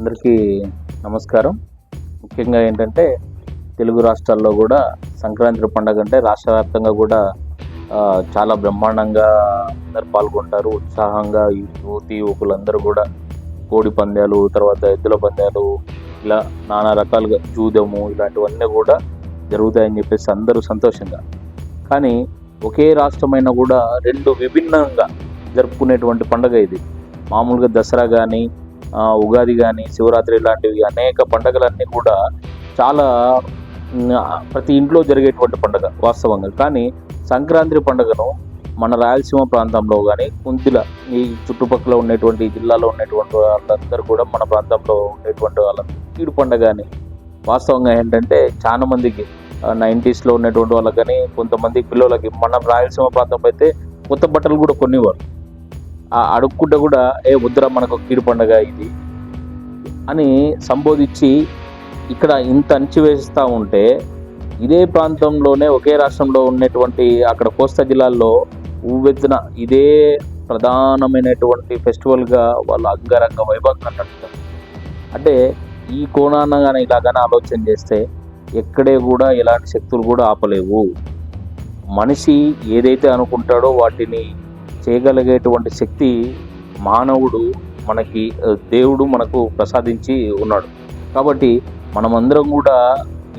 అందరికీ నమస్కారం. ముఖ్యంగా ఏంటంటే తెలుగు రాష్ట్రాల్లో కూడా సంక్రాంతి పండుగ అంటే రాష్ట్ర వ్యాప్తంగా కూడా చాలా బ్రహ్మాండంగా అందరు పాల్గొంటారు. ఉత్సాహంగా యువతి యువకులందరూ కూడా కోడి పందాలు తర్వాత ఎద్దుల పందాలు ఇలా నానా రకాలుగా జూదము ఇలాంటివన్నీ కూడా జరుగుతాయని చెప్పేసి అందరూ సంతోషంగా. కానీ ఒకే రాష్ట్రమైనా కూడా రెండు విభిన్నంగా జరుపుకునేటువంటి పండుగ ఇది. మామూలుగా దసరా కానీ ఉగాది కానీ శివరాత్రి లాంటివి అనేక పండగలన్నీ కూడా చాలా ప్రతి ఇంట్లో జరిగేటువంటి పండుగ వాస్తవంగా. కానీ సంక్రాంతి పండుగను మన రాయలసీమ ప్రాంతంలో కానీ కుంతిల ఈ చుట్టుపక్కల ఉన్నటువంటి జిల్లాలో ఉన్నటువంటి వాళ్ళందరూ కూడా మన ప్రాంతంలో ఉండేటువంటి వాళ్ళందరూ కీడు పండుగ అని. వాస్తవంగా ఏంటంటే చాలా మందికి నైంటీస్లో ఉన్నటువంటి వాళ్ళకి కానీ కొంతమంది పిల్లలకి మన రాయలసీమ ప్రాంతం అయితే కొత్త బట్టలు కూడా కొనేవారు. ఆ అడుక్కుంటే కూడా ఏ వద్దురా మనకు కీడు పండగ ఇది? అని సంబోధించి ఇక్కడ ఇంత అణచివేస్తూ ఉంటే ఇదే ప్రాంతంలోనే ఒకే రాష్ట్రంలో ఉన్నటువంటి అక్కడ కోస్తా జిల్లాల్లో ఉవ్వెత్తున ఇదే ప్రధానమైనటువంటి ఫెస్టివల్గా వాళ్ళు అంగరంగ వైభవంగా నడుపుతారు అంటే ఈ కోణాన కానీ ఇలాగానే ఆలోచన చేస్తే ఎక్కడే కూడా ఎలాంటి శక్తులు కూడా ఆపలేవు. మనిషి ఏదైతే అనుకుంటాడో వాటిని చేయగలిగేటువంటి శక్తి మానవుడు మనకి దేవుడు మనకు ప్రసాదించి ఉన్నాడు. కాబట్టి మనమందరం కూడా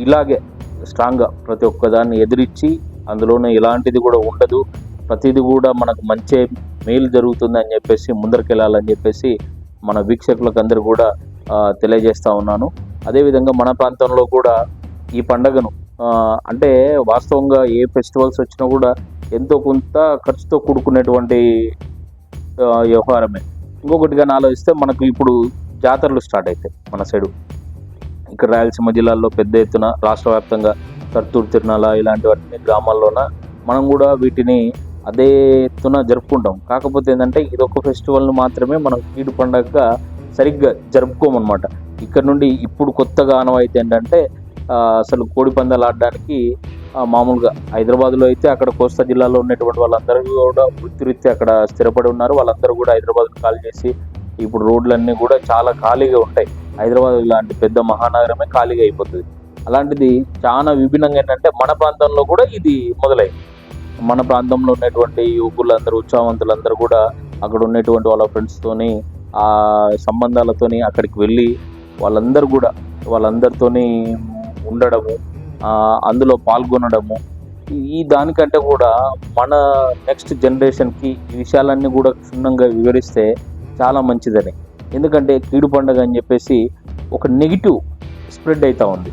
ఇలాగే స్ట్రాంగ్గా ప్రతి ఒక్కదాన్ని ఎదిరించి అందులోనే ఎలాంటిది కూడా ఉండదు. ప్రతిది కూడా మనకు మంచి మేలు జరుగుతుంది అని చెప్పేసి ముందరికెళ్ళాలని చెప్పేసి మన వీక్షకులకు అందరూ కూడా తెలియజేస్తూ ఉన్నాను. అదేవిధంగా మన ప్రాంతంలో కూడా ఈ పండగను అంటే వాస్తవంగా ఏ ఫెస్టివల్స్ వచ్చినా కూడా ఎంతో కొంత ఖర్చుతో కూడుకునేటువంటి వ్యవహారమే. ఇంకొకటిగా ఆలోచిస్తే మనకు ఇప్పుడు జాతరలు స్టార్ట్ అవుతాయి మన సైడు. ఇక్కడ రాయలసీమ జిల్లాల్లో పెద్ద ఎత్తున రాష్ట్ర వ్యాప్తంగా తర్తూరు తిరునాల ఇలాంటివన్నీ గ్రామాల్లోన మనం కూడా వీటిని అదే ఎత్తున జరుపుకుంటాం. కాకపోతే ఏంటంటే ఇది ఒక ఫెస్టివల్ని మాత్రమే మనం కీడు పండగగా సరిగ్గా జరుపుకోమన్నమాట. ఇక్కడ నుండి ఇప్పుడు కొత్తగా ఆనవాయితీ ఏంటంటే అసలు కోడి పందాలు ఆడడానికి మామూలుగా హైదరాబాద్లో అయితే అక్కడ కోస్తా జిల్లాలో ఉన్నటువంటి వాళ్ళందరూ కూడా వృత్తిరీత్యా అక్కడ స్థిరపడి ఉన్నారు. వాళ్ళందరూ కూడా హైదరాబాద్ను కాల్ చేసి ఇప్పుడు రోడ్లన్నీ కూడా చాలా ఖాళీగా ఉంటాయి. హైదరాబాద్ లాంటి పెద్ద మహానగరమే ఖాళీగా అయిపోతుంది. అలాంటిది చాలా విభిన్నంగా ఏంటంటే మన ప్రాంతంలో కూడా ఇది మొదలైంది. మన ప్రాంతంలో ఉన్నటువంటి యువకులందరూ ఉత్సాహవంతులందరూ కూడా అక్కడ ఉన్నటువంటి వాళ్ళ ఫ్రెండ్స్తోని ఆ సంబంధాలతోని అక్కడికి వెళ్ళి వాళ్ళందరూ కూడా వాళ్ళందరితోని ఉండడము అందులో పాల్గొనడము. ఈ- దానికంటే కూడా మన నెక్స్ట్ జనరేషన్కి ఈ విషయాలన్నీ కూడా క్షుణ్ణంగా వివరిస్తే చాలా మంచిదని. ఎందుకంటే కీడు పండుగ అని చెప్పేసి ఒక నెగిటివ్ స్ప్రెడ్ అవుతూ ఉంది.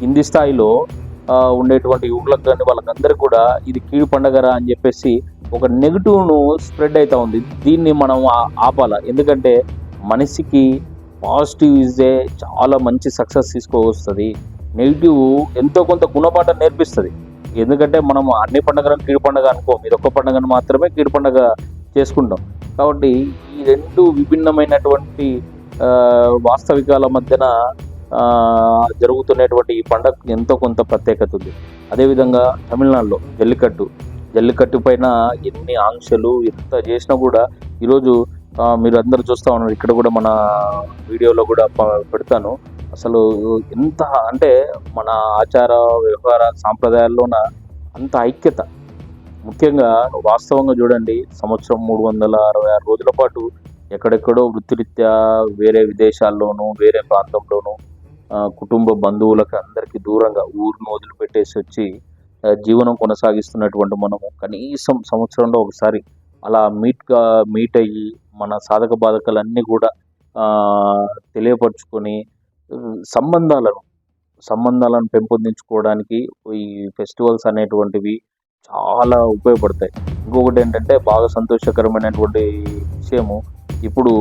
కింది స్థాయిలో ఉండేటువంటి యువకులకు కానీ వాళ్ళకందరికీ కూడా ఇది కీడు పండగరా అని చెప్పేసి ఒక నెగిటివ్ను స్ప్రెడ్ అవుతూ ఉంది. దీన్ని మనం ఆపాల? ఎందుకంటే మనిషికి పాజిటివ్ ఇజే చాలా మంచి సక్సెస్ తీసుకోవస్తుంది నెగిటివ్ ఎంతో కొంత గుణపాఠం నేర్పిస్తుంది. ఎందుకంటే మనం అన్ని పండుగలను కీడు పండుగ అనుకోం ఇది ఒక్క పండుగను మాత్రమే కీడు పండుగ చేసుకుంటాం. కాబట్టి ఈ రెండు విభిన్నమైనటువంటి వాస్తవికాల మధ్యన జరుగుతున్నటువంటి ఈ పండగ ఎంతో కొంత ప్రత్యేకత ఉంది. అదేవిధంగా తమిళనాడులో జల్లికట్టు. జల్లికట్టు పైన ఎన్ని ఆంక్షలు ఎంత చేసినా కూడా ఈరోజు మీరు అందరు చూస్తూ ఉన్నారు. ఇక్కడ కూడా మన వీడియోలో కూడా పెడతాను. అసలు ఎంత అంటే మన ఆచార వ్యవహార సాంప్రదాయాల్లోన అంత ఐక్యత. ముఖ్యంగా వాస్తవంగా చూడండి సంవత్సరం మూడు వందల అరవై ఆరు రోజుల పాటు ఎక్కడెక్కడో వృత్తిరీత్యా వేరే విదేశాల్లోనూ వేరే ప్రాంతంలోనూ కుటుంబ బంధువులకు అందరికీ దూరంగా ఊరిని వదిలిపెట్టేసి వచ్చి జీవనం కొనసాగిస్తున్నటువంటి మనము కనీసం సంవత్సరంలో ఒకసారి అలా మీట్గా మీట్ అయ్యి మన సాధక బాధకాలన్నీ కూడా తెలియపరుచుకొని సంబంధాలను సంబంధాలను పెంపొందించుకోవడానికి ఈ ఫెస్టివల్స్ అనేటువంటివి చాలా ఉపయోగపడతాయి. ఇంకొకటి ఏంటంటే బాగా సంతోషకరమైనటువంటి విషయము ఇప్పుడు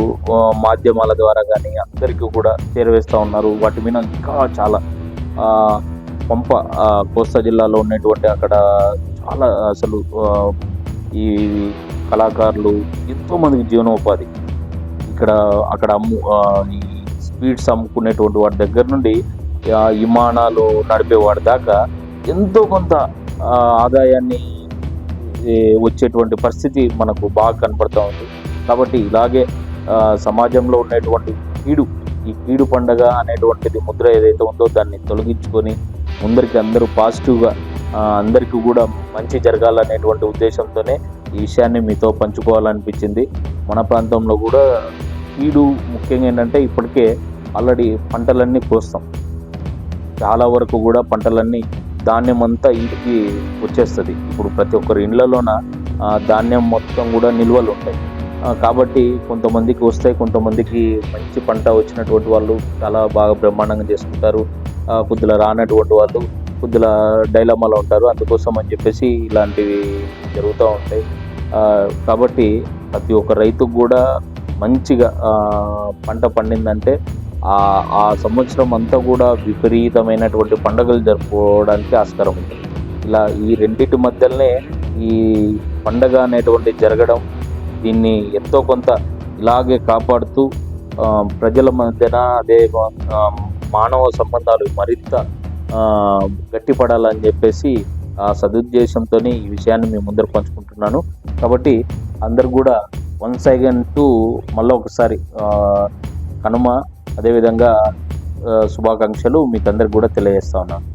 మాధ్యమాల ద్వారా కానీ అందరికీ కూడా చేరవేస్తూ ఉన్నారు. వాటి మీద ఇంకా చాలా పంప కోస్తా జిల్లాలో ఉన్నటువంటి అక్కడ చాలా అసలు ఈ కళాకారులు ఎంతోమందికి జీవనోపాధి. ఇక్కడ అక్కడ అమ్ము ఈ స్వీట్స్ అమ్ముకునేటువంటి వాడి దగ్గర నుండి విమానాలు నడిపేవాడి దాకా ఎంతో కొంత ఆదాయాన్ని వచ్చేటువంటి పరిస్థితి మనకు బాగా కనపడుతూ ఉంది. కాబట్టి ఇలాగే సమాజంలో ఉన్నటువంటి కీడు ఈ కీడు పండగ అనేటువంటిది ముద్ర ఏదైతే ఉందో దాన్ని తొలగించుకొని ముందరికి అందరూ పాజిటివ్గా అందరికీ కూడా మంచి జరగాలనేటువంటి ఉద్దేశంతోనే ఈ విషయాన్ని మీతో పంచుకోవాలనిపించింది. మన ప్రాంతంలో కూడా కీడు ముఖ్యంగా ఏంటంటే ఇప్పటికే ఆల్రెడీ పంటలన్నీ కోస్తాం. చాలా వరకు కూడా పంటలన్నీ ధాన్యం అంతా ఇంటికి వచ్చేస్తుంది. ఇప్పుడు ప్రతి ఒక్కరి ఇండ్లలోన ధాన్యం మొత్తం కూడా నిల్వలు ఉంటాయి. కాబట్టి కొంతమందికి వస్తాయి కొంతమందికి మంచి పంట వచ్చినటువంటి వాళ్ళు చాలా బాగా బ్రహ్మాండంగా చేసుకుంటారు. ఆ, కొద్దిగా రానటువంటి వాళ్ళు కొద్దిగా డైలమాలో ఉంటారు. అందుకోసం అని చెప్పేసి ఇలాంటివి జరుగుతూ ఉంటాయి. కాబట్టి ప్రతి ఒక్క రైతుకు కూడా మంచిగా పంట పండిందంటే ఆ ఆ సంవత్సరం అంతా కూడా విపరీతమైనటువంటి పండుగలు జరుపుకోవడానికి ఆస్కారం ఉంటుంది ఇలా ఈ రెండింటి మధ్యలోనే ఈ పండగ అనేటువంటి జరగడం దీన్ని ఎంతో కొంత ఇలాగే కాపాడుతూ ప్రజల మధ్యన అదే మానవ సంబంధాలు మరింత గట్టిపడాలని చెప్పేసి ఆ సదుద్దేశంతో ఈ విషయాన్ని మీ ముందర పంచుకుంటున్నాను. కాబట్టి అందరు కూడా వన్స్ అగైన్ టు మళ్ళీ ఒకసారి కనుమ అదేవిధంగా శుభాకాంక్షలు మీకు అందరికి కూడా తెలియజేస్తా ఉన్నాను.